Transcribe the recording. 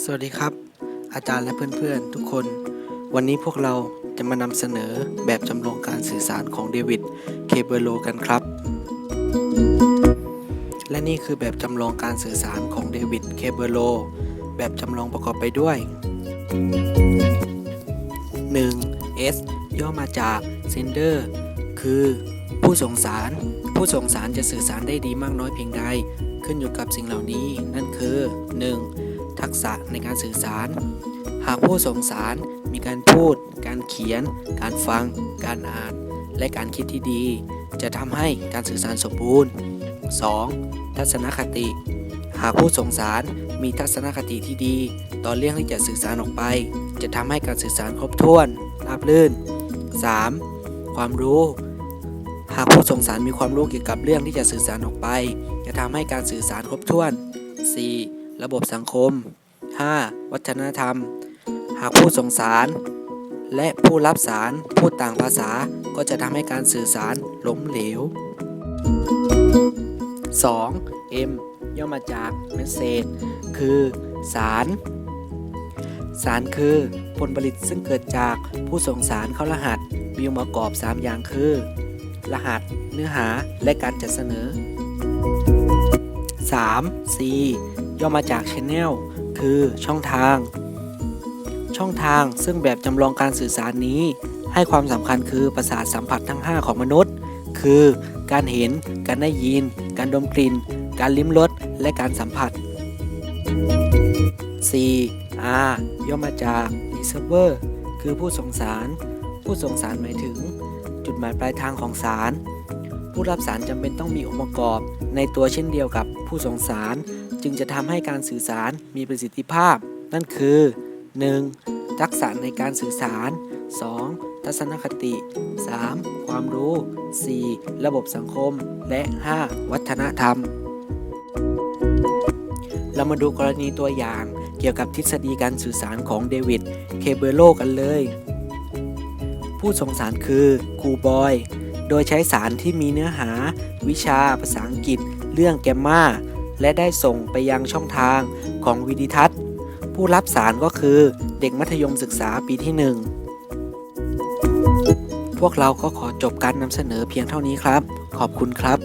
สวัสดีครับ อาจารย์และเพื่อนๆ ทุกคน วันนี้พวกเราจะมานำเสนอแบบจำลองการสื่อสารของเดวิด เคเบโลกันครับ และนี่คือแบบจำลองการสื่อสารของเดวิด เคเบโล แบบจำลองประกอบไปด้วย 1. S ย่อมาจาก sender คือ ผู้ส่งสาร ผู้ส่งสารจะสื่อสารได้ดีมากน้อยเพียงใด ขึ้นอยู่กับสิ่งเหล่านี้ นั่นคือ 1. ทักษะในการสื่อสาร หากผู้ส่งสารมีการพูด การเขียน การฟัง การอ่าน และการคิดที่ดี จะทำให้การสื่อสารสมบูรณ์ 2. ทัศนคติ หากผู้ส่งสารมีทัศนคติที่ดี ต่อเรื่องที่จะสื่อสารออกไป จะทำให้การสื่อสารครบถ้วนราบรื่น 3. ความรู้ หากผู้ส่งสารมีความรู้เกี่ยวกับเรื่องที่จะสื่อสารออกไป จะทำให้การสื่อสารครบถ้วน 4. ระบบสังคม 5. วัฒนธรรม หากผู้ส่งสาร และผู้รับสารพูดต่างภาษาก็จะทำให้การสื่อสารล้มเหลว 2. M ย่อมาจาก Message คือสารสารคือผลผลิตซึ่งเกิดจากผู้ส่งสารเข้ารหัส มีองค์ประกอบ 3 อย่างคือ รหัส เนื้อหาและการจัดเสนอ 3. C ย่อมาจาก Channel คือช่องทาง ช่องทางซึ่งแบบจำลองการสื่อสารนี้ ให้ความสำคัญคือประสาทสัมผัสทั้ง 5 ของมนุษย์ คือการเห็น การได้ยิน การดมกลิ่น การลิ้มรส และการสัมผัส 4. R ย่อมาจาก receiver คือผู้ส่งสาร ผู้ส่งสารหมายถึง จุดหมายปลายทางของสาร ผู้รับสารจำเป็นต้องมีองค์ประกอบ ในตัวเช่นเดียวกับผู้ส่งสาร จึงจะทำให้การสื่อสารมีประสิทธิภาพ นั่นคือ 1. ทักษะในการสื่อสาร 2. ทัศนคติ 3. ความรู้ 4. ระบบสังคม และ 5. วัฒนธรรม เรามาดูกรณีตัวอย่างเกี่ยวกับทฤษฎีการสื่อสารของเดวิด เคเบโลกันเลย ผู้ส่งสารคือครูบอย โดยใช้สารที่มีเนื้อหา วิชาภาษาอังกฤษ เรื่องแกมมาและได้ส่งไปยังช่องทางของวิดิทัศน์ ผู้รับสารก็คือเด็กมัธยมศึกษาปีที่ 1 พวกเราก็ขอจบการนำเสนอเพียงเท่านี้ครับ ขอบคุณครับ